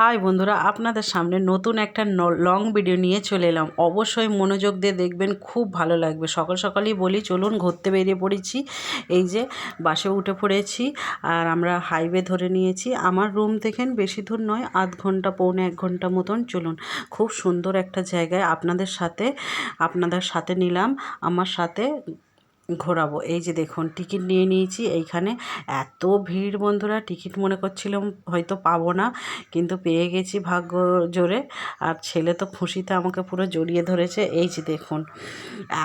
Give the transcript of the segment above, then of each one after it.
High বন্ধুরা, আপনাদের সামনে নতুন একটা লং ভিডিও নিয়ে চলে এলাম। অবশ্যই মনোযোগ দিয়ে দেখবেন, খুব ভালো লাগবে। সকাল সকালই বলি, চলুন ঘুরতে বেরিয়ে পড়েছি। এই যে, বাসে উঠে পড়েছি আর আমরা হাইওয়ে ধরে নিয়েছি। আমার রুম থেকে বেশি দূর নয়, আধ ঘণ্টা, পৌনে এক ঘণ্টা মতন। চলুন, খুব সুন্দর একটা জায়গায় আপনাদের সাথে আপনাদের সাথে নিলাম। আমার সাথে ঘোরাবো। এই যে দেখুন, টিকিট নিয়ে নিয়েছি। এইখানে এত ভিড় বন্ধুরা, টিকিট মনে করছিলাম হয়তো পাবো না, কিন্তু পেয়ে গেছি ভাগ্য জোরে। আর ছেলে তো খুশিতে আমাকে পুরো জড়িয়ে ধরেছে। এই যে দেখুন,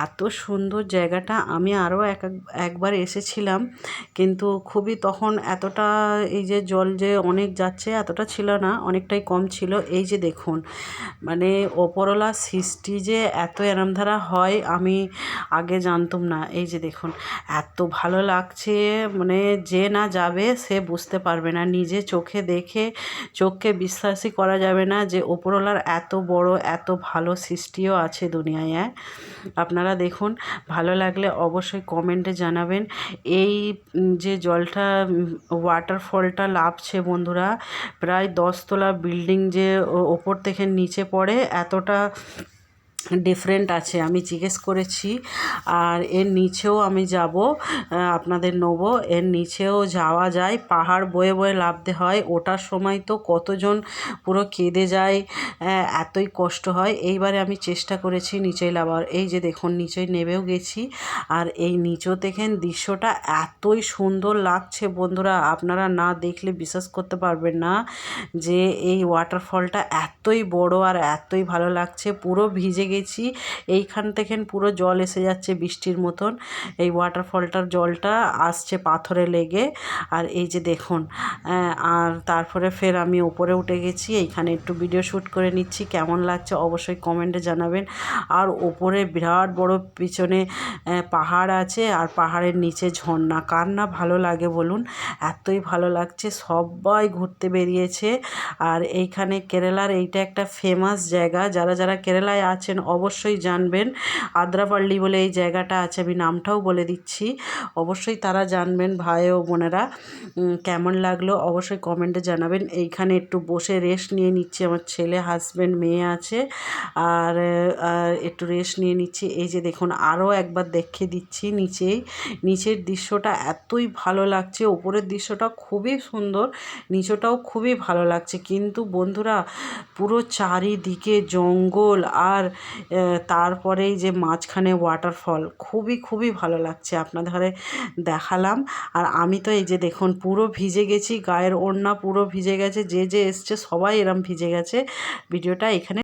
এত সুন্দর জায়গাটা। আমি আরও এক একবার এসেছিলাম, কিন্তু খুবই তখন এতটা এই যে জল যে অনেক যাচ্ছে, এতটা ছিল না, অনেকটাই কম ছিল। এই যে দেখুন মানে ওপরওয়ালা সৃষ্টি যে এত এরম ধারা হয়, আমি আগে জানতাম না। এই যে দেখুন, এত ভালো লাগছে মানে যে না যাবে সে বুঝতে পারবে না। নিজে চোখে দেখে চোখকে বিশ্বাসই করা যাবে না যে ওপরওয়ালার এত বড়, এত ভালো সৃষ্টিও আছে দুনিয়ায় আপনারা দেখুন, ভালো লাগলে অবশ্যই কমেন্টে জানাবেন। এই যে জলটা ওয়াটারফলটা লাভছে বন্ধুরা, প্রায় দশতলা বিল্ডিং যে ওপর থেকে নিচে পড়ে, এতটা ডিফারেন্ট আছে, আমি জিজ্ঞেস করেছি। আর এর নিচেও আমি যাব আপনাদের নেব। এর নিচেও যাওয়া যায়, পাহাড় বয়ে বয়ে লাভতে হয়। ওটার সময় তো কতজন পুরো কেঁদে যায় এতই কষ্ট হয়। এইবারে আমি চেষ্টা করেছি নিচেই লাভার এই যে দেখুন নিচেই নেবেও গেছি। আর এই নিচেও দেখেন, দৃশ্যটা এতই সুন্দর লাগছে বন্ধুরা। আপনারা না দেখলে বিশ্বাস করতে পারবেন না যে এই ওয়াটারফলটা এতই বড় আর এতই ভালো লাগছে। পুরো ভিজে গেছি। এইখান থেকে পুরো জল এসে যাচ্ছে বৃষ্টির মতন। এই ওয়াটারফলটার জলটা আসছে পাথরে লেগে। আর এই যে দেখুন আর তারপরে ফের আমি ওপরে উঠে গেছি। এইখানে একটু ভিডিও শ্যুট করে নিচ্ছি। কেমন লাগছে অবশ্যই কমেন্টে জানাবেন। আর ওপরে বিরাট বড় পিছনে পাহাড় আছে। আর পাহাড়ের নিচে ঝর্ণা। কার না ভালো লাগে বলুন? এতই ভালো লাগছে। সবাই ঘুরতে বেরিয়েছে। আর এইখানে কেরালার এইটা একটা ফেমাস জায়গা। যারা যারা কেরালায় আছেন অবশ্যই জানবেন। আদ্রাপাল্লি বলে এই জায়গাটা আছে, আমি নামটাও বলে দিচ্ছি। অবশ্যই তারা জানবেন, ভাই ও বোনেরা কেমন লাগল? অবশ্যই কমেন্টে জানাবেন। এইখানে একটু বসে রেস্ট নিয়ে নিচ্ছি, আমার ছেলে হাজব্যান্ড মেয়ে আছে। আর একটু রেস্ট নিয়ে নিচ্ছি। এই যে দেখুন, আরও একবার দেখে দিচ্ছি নিচেই। নিচের দৃশ্যটা এতই ভালো লাগছে, ওপরের দৃশ্যটা খুবই সুন্দর, নিচটাও খুবই ভালো লাগছে। কিন্তু বন্ধুরা, পুরো চারিদিকে জঙ্গল আর তারপরেই যে মাঝখানে ওয়াটারফল খুবই খুবই ভালো লাগছে আপনাদের দেখালাম। আর আমি তো এই যে দেখুন, পুরো ভিজে গেছি, গায়ের ওড়না পুরো ভিজে গেছে, যে যে এসছে সবাই এরম ভিজে গেছে। ভিডিওটা এখানে